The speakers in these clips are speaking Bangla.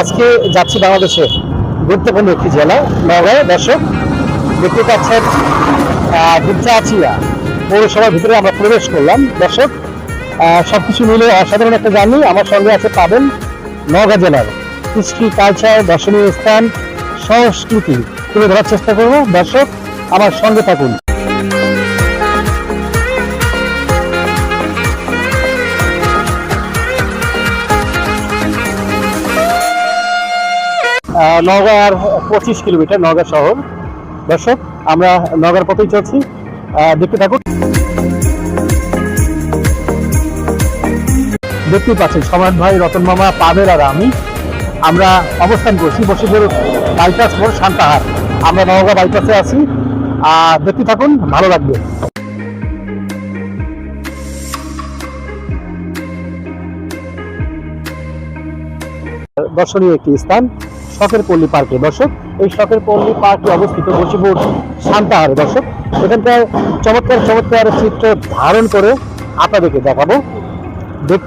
আজকে যাচ্ছি বাংলাদেশে গুরুত্বপূর্ণ একটি জেলা নগাঁও দর্শক দেখতে পাচ্ছেন বুদ্ধাচিয়া পৌরসভার ভিতরে আমরা প্রবেশ করলাম। দর্শক আহ, সবকিছু মিলে অসাধারণ একটা জার্নি আমার সঙ্গে আছে পাবেন নগাঁ জেলার কৃষ্টি কালচার দর্শনীয় স্থান সংস্কৃতি। তুলে ধরার চেষ্টা করব। দর্শক আমার সঙ্গে থাকুন। আহ, নওগাঁর পঁচিশ কিলোমিটার নওগাঁ শহর। দর্শক আমরা নওগাঁর পথেই চলছি। দেখতে থাকুন। দেখতেই পাচ্ছেন সম্রাট ভাই রতন মামা পাবেল আর আমি। আমরা অবস্থান করছি বসিপুর বাইপাস মোড় শান্তাহার। আমরা নওগাঁ বাইপাসে আছি। আর দেখতে থাকুন ভালো লাগবে। দর্শনীয় একটি স্থান। শখের পল্লী পার্কে। দর্শক, এই শখের পল্লী পার্কে অবস্থিত বসিপুর শান্তাহারে। দর্শক এখানকার চমৎকার চমৎকার চিত্র ধারণ করে আপনাদেরকে দেখাবো। দেখ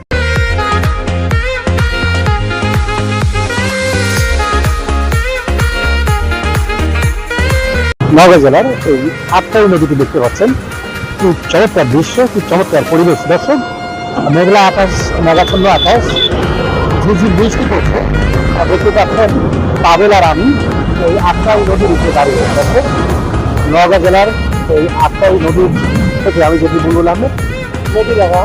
জেলার এই আটটাই নদীটি দেখতে পাচ্ছেন। খুব চমৎকার দৃশ্য, খুব চমৎকার পরিবেশ। দর্শক, মেঘলা আকাশ, মেঘাচ্ছন্ন আকাশ ঝিঝির বৃষ্টি পড়ছে। দেখতে পাচ্ছেন পাবেল আর আমি এই আটটাই নদীর উপরে দাঁড়িয়ে দর্শক নওগাঁ জেলার এই আটটাই নদীর থেকে আমি যদি বললাম। নদী দেখা